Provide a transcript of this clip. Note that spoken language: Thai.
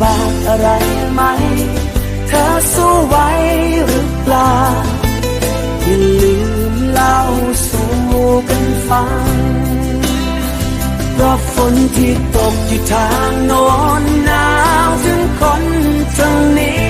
ำบากอะไรไหม เธอสู้ไหวหรือเปล่า อย่าลืมเล่าสู่กันฟังเพราะฝนที่ตกอยู่ทางโน้นหนาวถึงคนทางนี้